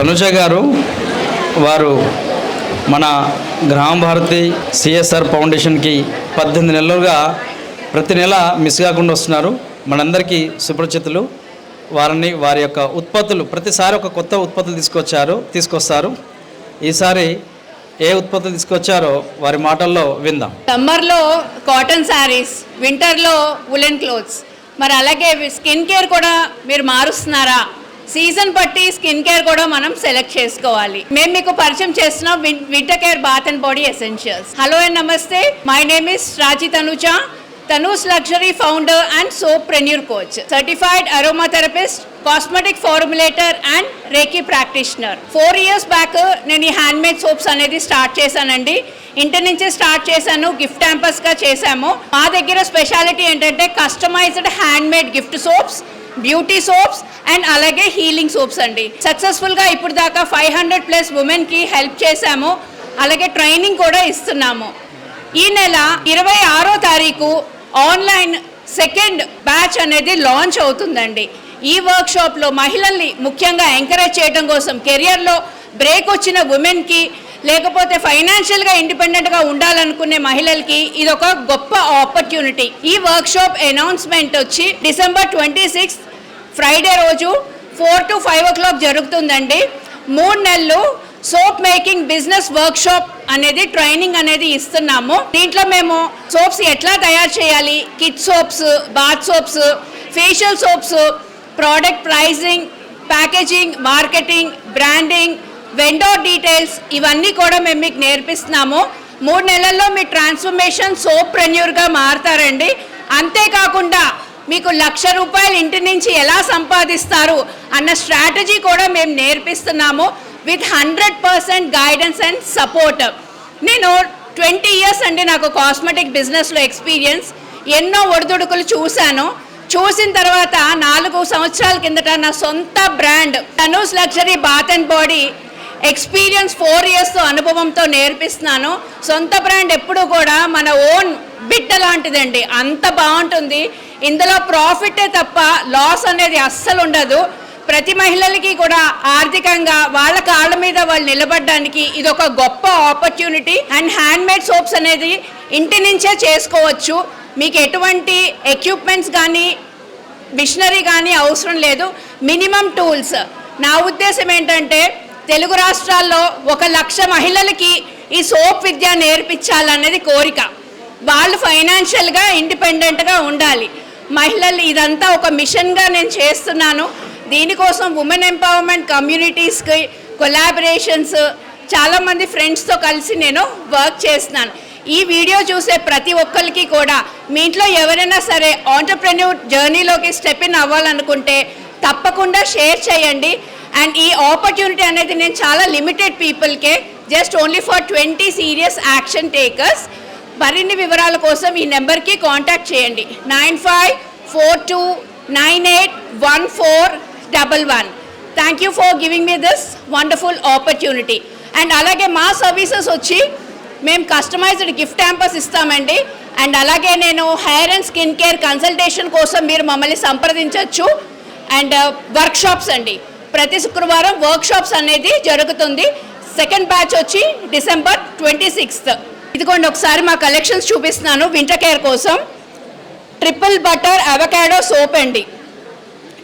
తనుజ గారు వారు మన గ్రామ భారతి సిఎస్ఆర్ ఫౌండేషన్కి పద్దెనిమిది నెలలుగా ప్రతి నెల మిస్ కాకుండా వస్తున్నారు మనందరికీ సుపరిచితులు వారిని వారి యొక్క ఉత్పత్తులు ప్రతిసారి ఒక కొత్త ఉత్పత్తులు తీసుకొచ్చారు తీసుకొస్తారు ఈసారి ఏ ఉత్పత్తులు తీసుకొచ్చారో వారి మాటల్లో విందాం సమ్మర్లో కాటన్ శారీస్ వింటర్లో ఉలెన్ క్లోత్స్ మరి అలాగే స్కిన్ కేర్ కూడా మీరు మారుస్తున్నారా సీజన్ బట్టి స్కిన్ కేర్ కూడా మనం సెలెక్ట్ చేసుకోవాలి మేము మీకు పరిచయం చేస్తున్నాం winter care bath and body essentials hello and నమస్తే my name is Raji Tanuja Tanu's luxury founder and soapreneur coach certified aroma therapist cosmetic formulator and reiki practitioner four years back నేను ఈ handmade soaps అనేది start చేశానండి ఇంటి నుంచే start చేశాను gift క్యాంపస్గా చేశాము మా దగ్గర స్పెషాలిటీ ఏంటంటే customized handmade gift soaps beauty soaps and అలాగే హీలింగ్ సోప్స్ అండి సక్సెస్ఫుల్గా ఇప్పుడు దాకా ఫైవ్ హండ్రెడ్ ప్లస్ ఉమెన్కి హెల్ప్ చేశాము అలాగే ట్రైనింగ్ కూడా ఇస్తున్నాము ఈ నెల ఇరవై ఆరో తారీఖు ఆన్లైన్ సెకండ్ బ్యాచ్ అనేది లాంచ్ అవుతుందండి ఈ వర్క్షాప్లో మహిళల్ని ముఖ్యంగా ఎంకరేజ్ చేయడం కోసం కెరియర్లో బ్రేక్ వచ్చిన ఉమెన్కి లేకపోతే ఫైనాన్షియల్గా ఇండిపెండెంట్గా ఉండాలనుకునే మహిళలకి ఇది ఒక గొప్ప ఆపర్చునిటీ ఈ వర్క్షాప్ అనౌన్స్మెంట్ వచ్చి డిసెంబర్ ట్వంటీ సిక్స్ ఫ్రైడే రోజు four to five o'clock జరుగుతుందండి మూడు నెలలు సోప్ మేకింగ్ బిజినెస్ వర్క్షాప్ అనేది ట్రైనింగ్ అనేది ఇస్తున్నాము దీంట్లో మేము సోప్స్ ఎట్లా తయారు చేయాలి kit soaps bath soaps facial soaps product pricing packaging marketing branding vendor details ఇవన్నీ కూడా మేము మీకు నేర్పిస్తున్నాము మూడు నెలల్లో మీ ట్రాన్స్ఫర్మేషన్ సోప్ ప్రెన్యూర్గా మారతారండి అంతేకాకుండా మీకు లక్ష రూపాయలు ఇంటి నుంచి ఎలా సంపాదిస్తారు అన్న స్ట్రాటజీ కూడా మేము నేర్పిస్తున్నాము with hundred percent guidance and support నేను ట్వంటీ ఇయర్స్ అండి నాకు కాస్మెటిక్ బిజినెస్లో ఎక్స్పీరియన్స్ ఎన్నో ఒడిదుడుకులు చూశాను చూసిన తర్వాత నాలుగు సంవత్సరాల కిందట నా సొంత brand Tanu's luxury bath and body experience four తో అనుభవంతో నేర్పిస్తున్నాను సొంత బ్రాండ్ ఎప్పుడు కూడా మన ఓన్ బిడ్డ లాంటిదండి అంత బాగుంటుంది ఇందులో ప్రాఫిటే తప్ప లాస్ అనేది అస్సలు ఉండదు ప్రతి మహిళలకి కూడా ఆర్థికంగా వాళ్ళ కాళ్ళ మీద వాళ్ళు నిలబడడానికి ఇది ఒక గొప్ప ఆపర్చునిటీ అండ్ హ్యాండ్మేడ్ సోప్స్ అనేది ఇంటి నుంచే చేసుకోవచ్చు మీకు ఎటువంటి ఎక్విప్మెంట్స్ కానీ మిషనరీ కానీ అవసరం లేదు మినిమం టూల్స్ నా ఉద్దేశం ఏంటంటే తెలుగు రాష్ట్రాల్లో ఒక లక్ష మహిళలకి ఈ సోప్ విద్య నేర్పించాలనేది కోరిక వాళ్ళు ఫైనాన్షియల్గా ఇండిపెండెంట్గా ఉండాలి మహిళలు ఇదంతా ఒక మిషన్గా నేను చేస్తున్నాను దీనికోసం ఉమెన్ ఎంపవర్మెంట్ కమ్యూనిటీస్కి కొలాబరేషన్స్ చాలామంది ఫ్రెండ్స్తో కలిసి నేను వర్క్ చేస్తున్నాను ఈ వీడియో చూసే ప్రతి ఒక్కరికి కూడా మీ ఇంట్లో ఎవరైనా సరే ఆంటర్ప్రెన్యూర్ జర్నీలోకి స్టెప్ ఇన్ అవ్వాలనుకుంటే తప్పకుండా షేర్ చేయండి అండ్ ఈ ఆపర్చునిటీ అనేది నేను చాలా limited పీపుల్కే just only for twenty serious action takers మరిన్ని వివరాల కోసం ఈ నెంబర్కి కాంటాక్ట్ చేయండి nine five four two nine eight one four double one thank you for giving me this wonderful opportunity and అలాగే మా సర్వీసెస్ వచ్చి మేము కస్టమైజ్డ్ గిఫ్ట్ యాంపర్స్ ఇస్తామండి అండ్ అలాగే నేను hair and skin care consultation కోసం మీరు మమ్మల్ని సంప్రదించవచ్చు అండ్ వర్క్షాప్స్ uh, అండి ప్రతి శుక్రవారం వర్క్షాప్స్ అనేది జరుగుతుంది సెకండ్ బ్యాచ్ వచ్చి డిసెంబర్ ట్వంటీ సిక్స్త్ ఇదిగోండి ఒకసారి మా కలెక్షన్స్ చూపిస్తున్నాను వింటర్ కేర్ కోసం ట్రిపుల్ బటర్ అవకాడో సోప్ అండి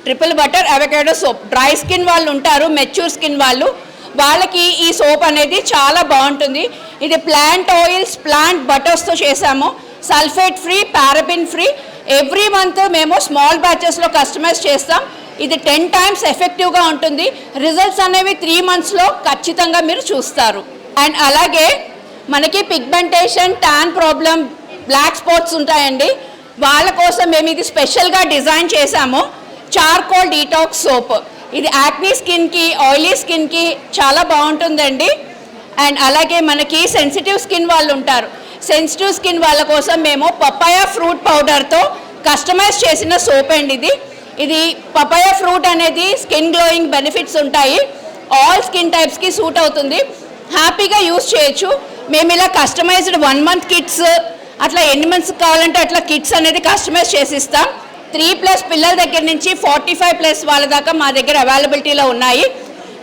triple butter avocado soap dry skin వాళ్ళు ఉంటారు మెచ్యూర్ స్కిన్ వాళ్ళు వాళ్ళకి ఈ సోప్ అనేది చాలా బాగుంటుంది ఇది ప్లాంట్ ఆయిల్స్ ప్లాంట్ బటర్స్తో చేసాము sulphate free paraben free every month మేము స్మాల్ బ్యాచెస్లో కస్టమైజ్ చేస్తాం ఇది టెన్ టైమ్స్ ఎఫెక్టివ్గా ఉంటుంది రిజల్ట్స్ అనేవి త్రీ మంత్స్లో ఖచ్చితంగా మీరు చూస్తారు అండ్ అలాగే మనకి pigmentation tan problem black spots ఉంటాయండి వాళ్ళ కోసం మేము ఇది స్పెషల్గా డిజైన్ చేశాము చార్కోల్ డీటాక్స్ సోప్ ఇది యాక్నీ స్కిన్కి ఆయిలీ స్కిన్కి చాలా బాగుంటుందండి అండ్ అలాగే మనకి సెన్సిటివ్ స్కిన్ వాళ్ళు ఉంటారు సెన్సిటివ్ స్కిన్ వాళ్ళ కోసం మేము పప్పాయ ఫ్రూట్ పౌడర్తో కస్టమైజ్ చేసిన సోప్ అండి ఇది ఇది పపాయ ఫ్రూట్ అనేది స్కిన్ గ్లోయింగ్ బెనిఫిట్స్ ఉంటాయి ఆల్ స్కిన్ టైప్స్కి సూట్ అవుతుంది హ్యాపీగా యూస్ చేయొచ్చు మేము ఇలా కస్టమైజ్డ్ వన్ మంత్ కిట్స్ అట్లా ఎన్ని మంత్స్ కావాలంటే అట్లా కిట్స్ అనేది కస్టమైజ్ చేసిస్తాం త్రీ ప్లస్ పిల్లల దగ్గర నుంచి ఫార్టీ ఫైవ్ ప్లస్ వాళ్ళ దాకా మా దగ్గర అవైలబిలిటీలో ఉన్నాయి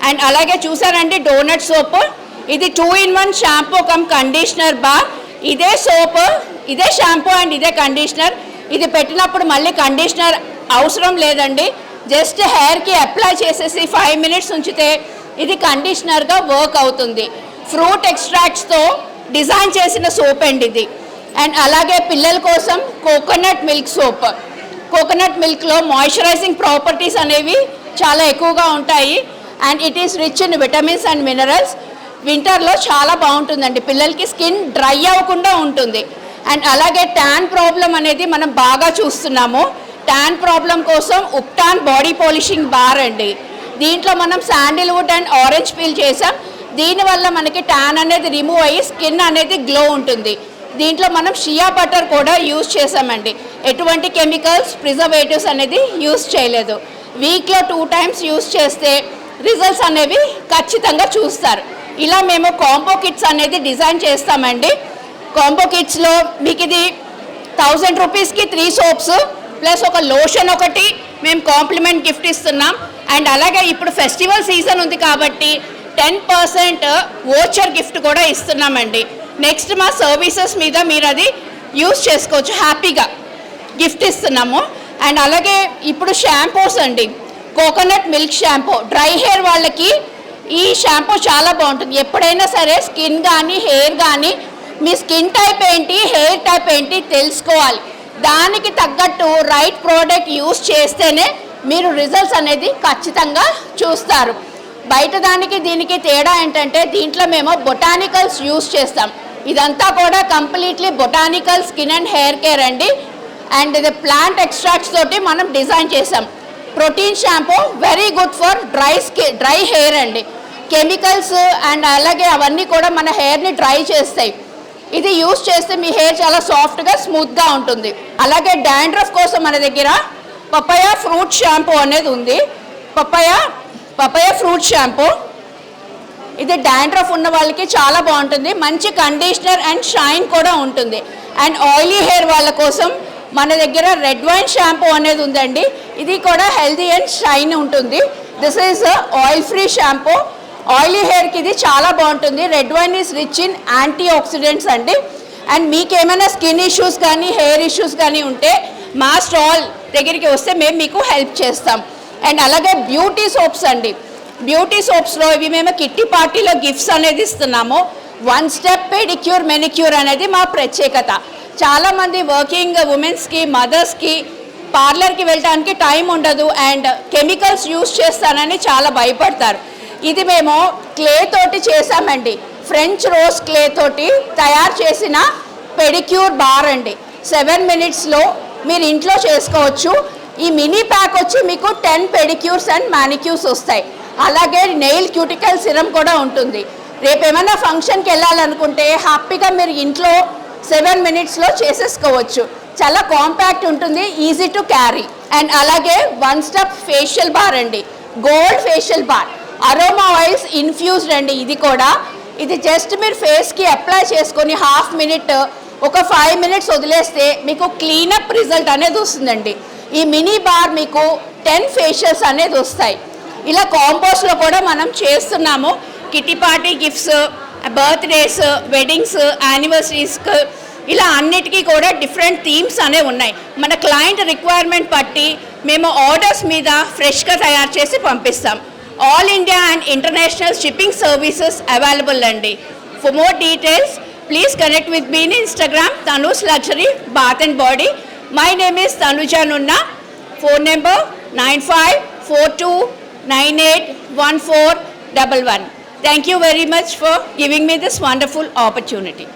అండ్ అలాగే చూసారండి డోనట్ సోప్ ఇది two in one shampoo cum conditioner bar ఇదే సోప్ ఇదే షాంపూ అండ్ ఇదే కండిషనర్ ఇది పెట్టినప్పుడు మళ్ళీ కండిషనర్ అవసరం లేదండి జస్ట్ హెయిర్కి అప్లై చేసేసి ఫైవ్ మినిట్స్ ఉంచితే ఇది కండిషనర్గా వర్క్ అవుతుంది ఫ్రూట్ ఎక్స్ట్రాక్ట్స్తో డిజైన్ చేసిన సోప్ అండి ఇది అండ్ అలాగే పిల్లల కోసం కోకోనట్ మిల్క్ సోప్ కోకోనట్ మిల్క్లో మాయిశ్చరైజింగ్ ప్రాపర్టీస్ అనేవి చాలా ఎక్కువగా ఉంటాయి and it is rich in vitamins and minerals వింటర్లో చాలా బాగుంటుందండి పిల్లలకి స్కిన్ డ్రై అవ్వకుండా ఉంటుంది అండ్ అలాగే ట్యాన్ ప్రాబ్లం అనేది మనం బాగా చూస్తున్నాము ట్యాన్ ప్రాబ్లం కోసం ఉప్టాన్ బాడీ పాలిషింగ్ బార్ అండి దీంట్లో మనం శాండిల్వుడ్ అండ్ ఆరెంజ్ పీల్ చేసాం దీనివల్ల మనకి ట్యాన్ అనేది రిమూవ్ అయ్యి స్కిన్ అనేది గ్లో ఉంటుంది దీంట్లో మనం షియా బటర్ కూడా యూజ్ చేసామండి ఎటువంటి కెమికల్స్ ప్రిజర్వేటివ్స్ అనేది యూజ్ చేయలేదు వీక్లో టూ టైమ్స్ యూజ్ చేస్తే రిజల్ట్స్ అనేవి ఖచ్చితంగా చూస్తారు ఇలా మేము కాంబో కిట్స్ అనేది డిజైన్ చేస్తామండి కాంబో కిట్స్లో మీకు ఇది థౌజండ్ రూపీస్కి త్రీ సోప్స్ ప్లస్ ఒక లోషన్ ఒకటి మేము కాంప్లిమెంట్ గిఫ్ట్ ఇస్తున్నాం అండ్ అలాగే ఇప్పుడు ఫెస్టివల్ సీజన్ ఉంది కాబట్టి టెన్ పర్సెంట్ ఓచర్ గిఫ్ట్ కూడా ఇస్తున్నామండి నెక్స్ట్ మా సర్వీసెస్ మీద మీరు అది యూజ్ చేసుకోవచ్చు హ్యాపీగా గిఫ్ట్ ఇస్తున్నాము అండ్ అలాగే ఇప్పుడు షాంపూస్ అండి coconut milk shampoo dry hair వాళ్ళకి ఈ షాంపూ చాలా బాగుంటుంది ఎప్పుడైనా సరే స్కిన్ కానీ హెయిర్ కానీ మీ స్కిన్ టైప్ ఏంటి హెయిర్ టైప్ ఏంటి తెలుసుకోవాలి దానికి తగ్గట్టు రైట్ ప్రోడక్ట్ యూస్ చేస్తేనే మీరు రిజల్ట్స్ అనేది ఖచ్చితంగా చూస్తారు బయట దానికి దీనికి తేడా ఏంటంటే దీంట్లో మేము బొటానికల్స్ యూస్ చేస్తాం ఇదంతా కూడా completely botanical skin and hair care అండి అండ్ ఇది ప్లాంట్ ఎక్స్ట్రాక్ట్స్ తోటి మనం డిజైన్ చేసాం protein shampoo very good for dry skin dry hair అండి కెమికల్స్ అండ్ అలాగే అవన్నీ కూడా మన హెయిర్ని డ్రై చేస్తాయి ఇది యూస్ చేస్తే మీ హెయిర్ చాలా సాఫ్ట్గా స్మూత్గా ఉంటుంది అలాగే డాండ్రఫ్ కోసం మన దగ్గర పపాయ ఫ్రూట్ షాంపూ అనేది ఉంది పపాయ పపాయ ఫ్రూట్ షాంపూ ఇది డాండ్రఫ్ ఉన్న వాళ్ళకి చాలా బాగుంటుంది మంచి కండిషనర్ అండ్ షైన్ కూడా ఉంటుంది అండ్ ఆయిలీ హెయిర్ వాళ్ళ కోసం మన దగ్గర రెడ్ వైన్ షాంపూ అనేది ఉందండి ఇది కూడా హెల్దీ అండ్ షైన్ ఉంటుంది this is oil free shampoo oily హెయిర్కి ఇది చాలా బాగుంటుంది red wine is rich in antioxidants అండి అండ్ మీకు ఏమైనా స్కిన్ ఇష్యూస్ కానీ హెయిర్ ఇష్యూస్ కానీ ఉంటే మా స్టాల్ దగ్గరికి వస్తే మేము మీకు హెల్ప్ చేస్తాం అండ్ అలాగే బ్యూటీ సోప్స్ అండి బ్యూటీ సోప్స్లో ఇవి మేము కిట్టి పార్టీలో గిఫ్ట్స్ అనేది ఇస్తున్నాము వన్ స్టెప్ పెడిక్యూర్ మెనిక్యూర్ అనేది మా ప్రత్యేకత చాలామంది వర్కింగ్ ఉమెన్స్కి మదర్స్కి పార్లర్కి వెళ్ళడానికి టైం ఉండదు అండ్ కెమికల్స్ యూస్ చేస్తానని చాలా భయపడతారు ఇది మేము క్లే తోటి చేసామండి ఫ్రెంచ్ రోజ్ క్లే తోటి తయారు చేసిన పెడిక్యూర్ బార్ అండి సెవెన్ మినిట్స్లో మీరు ఇంట్లో చేసుకోవచ్చు ఈ మినీ ప్యాక్ వచ్చి మీకు టెన్ పెడిక్యూర్స్ అండ్ మానిక్యూర్స్ వస్తాయి అలాగే నెయిల్ క్యూటికల్ సిరం కూడా ఉంటుంది రేపు ఏమైనా ఫంక్షన్కి వెళ్ళాలనుకుంటే హ్యాపీగా మీరు ఇంట్లో సెవెన్ మినిట్స్లో చేసేసుకోవచ్చు చాలా కాంపాక్ట్ ఉంటుంది ఈజీ టు క్యారీ అండ్ అలాగే వన్ స్టప్ ఫేషియల్ బార్ అండి gold facial bar aroma wise infused అండి ఇది కూడా ఇది జస్ట్ మీరు ఫేస్కి అప్లై చేసుకొని హాఫ్ మినిట్ ఒక ఫైవ్ మినిట్స్ వదిలేస్తే మీకు క్లీనప్ రిజల్ట్ అనేది వస్తుందండి ఈ మినీ బార్ మీకు టెన్ ఫేషియల్స్ అనేది వస్తాయి ఇలా కాంపోస్ట్లో కూడా మనం చేస్తున్నాము kitty party gifts birthdays weddings anniversaries ఇలా అన్నిటికీ కూడా డిఫరెంట్ థీమ్స్ అనేవి ఉన్నాయి మన క్లయింట్ రిక్వైర్మెంట్ బట్టి మేము ఆర్డర్స్ మీద ఫ్రెష్గా తయారు చేసి పంపిస్తాం all India and international shipping services available andi. For more details, please connect with me in Instagram, Tanu's Luxury Bath and Body. My name is Tanuja Nunna. Phone number 9542981411. Thank you very much for giving me this wonderful opportunity.